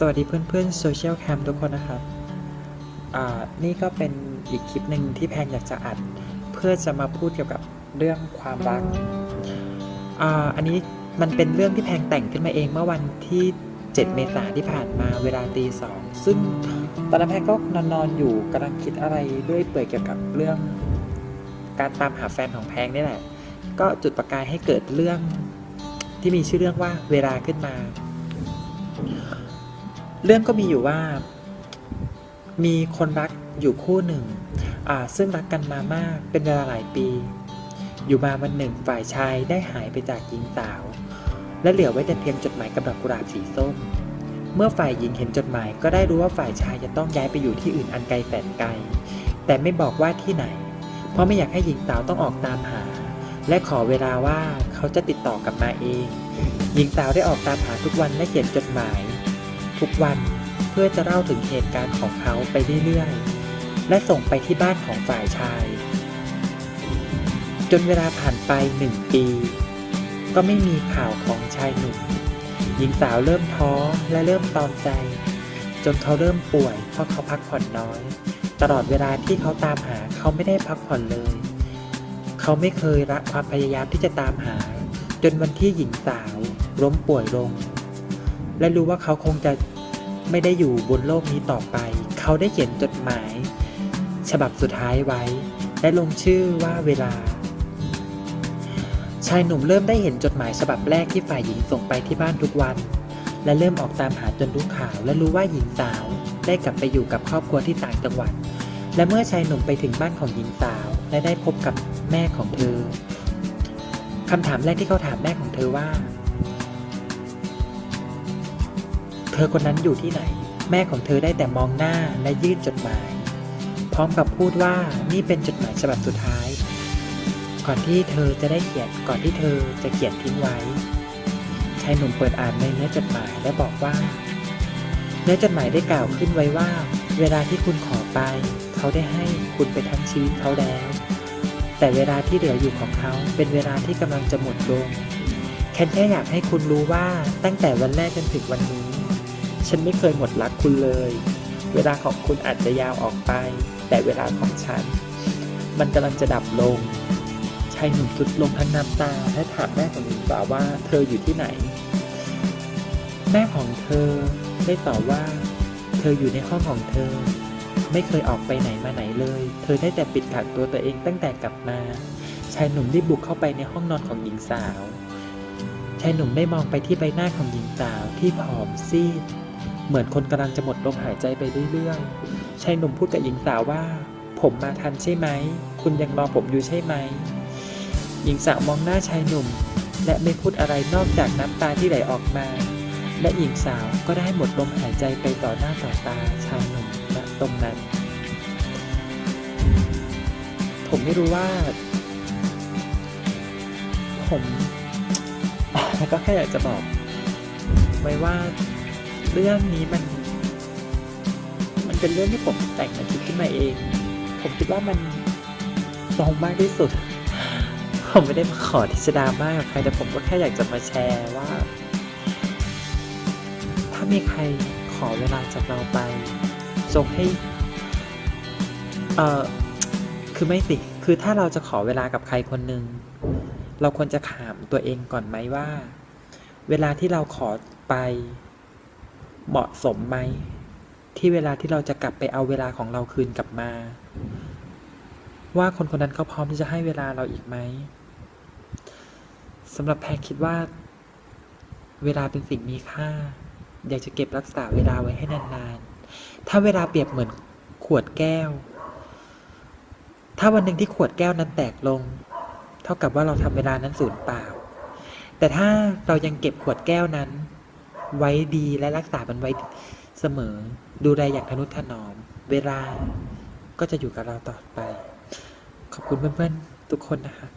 สวัสดีเพื่อนๆโซเชียลแคมทุกคนนะครับอ่านี่ก็เป็นอีกคลิปหนึ่งที่แพนอยากจะอัด เพื่อจะมาพูดเกี่ยวกับเรื่องความรักอ่าอันนี้มันเป็นเรื่องที่แพงแต่งขึ้นมาเองเมื่อวันที่ 7 เมษายนที่ผ่านมาเวลาตีสองซึ่งตอนนั้นแพงก็นอนนอนอยู่กำลังคิดอะไรเรื่อยเปื่อยเกี่ยวกับเรื่อง การตามหาแฟนของแพงนี่แหละ ก็จุดประกายให้เกิดเรื่องที่มีชื่อเรื่องว่าเวลาขึ้นมา เรื่องก็มีอยู่ว่า มีคนรักอยู่คู่หนึ่ง อ่า ซึ่งรักกันมามากเป็นเวลาหลายปี อยู่มาวันหนึ่งฝ่ายชายได้หายไปจากหญิงสาว และเหลือไว้แต่เพียงจดหมายกับดอกกุหลาบสีส้ม เมื่อฝ่ายหญิงเห็นจดหมายก็ได้รู้ว่าฝ่ายชายจะต้องย้ายไปอยู่ที่อื่นอันไกลแสนไกล แต่ไม่บอกว่าที่ไหน เพราะไม่อยากให้หญิงสาวต้องออกตามหา และขอเวลาว่าเขาจะติดต่อกลับมาเอง หญิงสาวได้ออกตามหาทุกวันและเขียนจดหมาย ทุกวันเพื่อจะเล่าถึงเหตุการณ์ของเขาไปเรื่อยๆ และส่งไปที่บ้านของฝ่ายชาย จนเวลาผ่านไปหนึ่งปี ก็ไม่มีข่าวของชายหนุ่ม หญิงสาวเริ่มท้อและเริ่มตอมใจ จนเขาเริ่มป่วยเพราะเขาพักผ่อนน้อย ตลอดเวลาที่เขาตามหาเขาไม่ได้พักผ่อนเลย เขาไม่เคยละความพยายามที่จะตามหา จนวันที่หญิงสาวล้มป่วยลง และรู้ว่าเขาคงจะไม่ได้อยู่บนโลกนี้ต่อไป เขาได้เขียนจดหมาย ฉบับสุดท้ายไว้ และลงชื่อว่าเวลา ชายหนุ่มเริ่มได้เห็นจดหมายฉบับแรกที่ฝ่ายหญิงส่งไปที่บ้านทุกวัน และเริ่มออกตามหาจนรู้ข่าว และรู้ว่าหญิงสาวได้กลับไปอยู่กับครอบครัวที่ต่างจังหวัด และเมื่อชายหนุ่มไปถึงบ้านของหญิงสาว และได้พบกับแม่ของเธอคำถามแรกที่เขาถามแม่ของเธอว่า เธอคนนั้นอยู่ที่ไหน แม่ของเธอได้แต่มองหน้าและยื่นจดหมาย พร้อมกับพูดว่านี่เป็นจดหมายฉบับสุดท้าย ก่อนที่เธอจะได้เขียนก่อนที่เธอจะเขียนทิ้งไว้ชายหนุ่มเปิดอ่านในเนื้อจดหมายและบอกว่าเนื้อจดหมายได้กล่าวขึ้นไว้ว่า เวลาที่คุณขอไป เขาได้ให้คุณไปทั้งชีวิตเขาแล้ว แต่เวลาที่เหลืออยู่ของเขาเป็นเวลาที่กำลังจะหมดลงแค่แค่อยากให้คุณรู้ว่าตั้งแต่วันแรกจนถึงวันนี้ ฉันไม่เคยหมดรักคุณเลย เวลาของคุณอาจจะยาวออกไป แต่เวลาของฉัน มันกำลังจะดับลงชายหนุ่มสุดลงทั้งน้ำตาและถามแม่ของหญิงสาวว่าเธออยู่ที่ไหน แม่ของเธอได้ตอบว่า เธออยู่ในห้องของเธอ ไม่เคยออกไปไหนมาไหนเลย เธอได้แต่ปิดขังตัวตัวเองตั้งแต่กลับมา ชายหนุ่มได้บุกเข้าไปในห้องนอนของหญิงสาว ชายหนุ่มได้มองไปที่ใบหน้าของหญิงสาวที่ผอมซีด เหมือนคนกำลังจะหมดลมหายใจไปเรื่อยๆชายหนุ่มพูดกับหญิงสาวว่า ผมมาทันใช่ไหม คุณยังรอผมอยู่ใช่ไหม หญิงสาวมองหน้าชายหนุ่ม และไม่พูดอะไรนอกจากน้ำตาที่ไหลออกมา และหญิงสาวก็ได้หมดลมหายใจไปต่อหน้าต่อตาชายหนุ่มณตรงนั้น ผมไม่รู้ว่า ผมก็แค่อยากจะบอกไว้ว่า เรื่องนี้มัน มันเป็นเรื่องที่ผมแต่งมาคิดขึ้นมาเอง ผมคิดว่ามันตรงมากที่สุด ผมไม่ได้มาขอที่จะดราม่ากับใครแต่ผมก็แค่อยากจะมาแชร์ว่า ถ้ามีใครขอเวลาจากเราไปจงให้ เอ่อ คือไม่สิ คือถ้าเราจะขอเวลากับใครคนหนึ่ง เราควรจะถามตัวเองก่อนไหมว่า เวลาที่เราขอไป เหมาะสมไหม ที่เวลาที่เราจะกลับไปเอาเวลาของเราคืนกลับมา ว่าคนคนนั้นเขาพร้อมที่จะให้เวลาเราอีกไหมสำหรับแพรคิดว่า เวลาเป็นสิ่งมีค่า อยากจะเก็บรักษาเวลาไว้ให้นานๆ ถ้าเวลาเปรียบเหมือนขวดแก้ว ถ้าวันหนึ่งที่ขวดแก้วนั้นแตกลง เท่ากับว่าเราทำเวลานั้นสูญเปล่า แต่ถ้าเรายังเก็บขวดแก้วนั้น ไว้ดีและรักษามันไว้เสมอ ดูแลอย่างทนุถนอม เวลาก็จะอยู่กับเราต่อไป ขอบคุณเพื่อนๆทุกคนนะคะ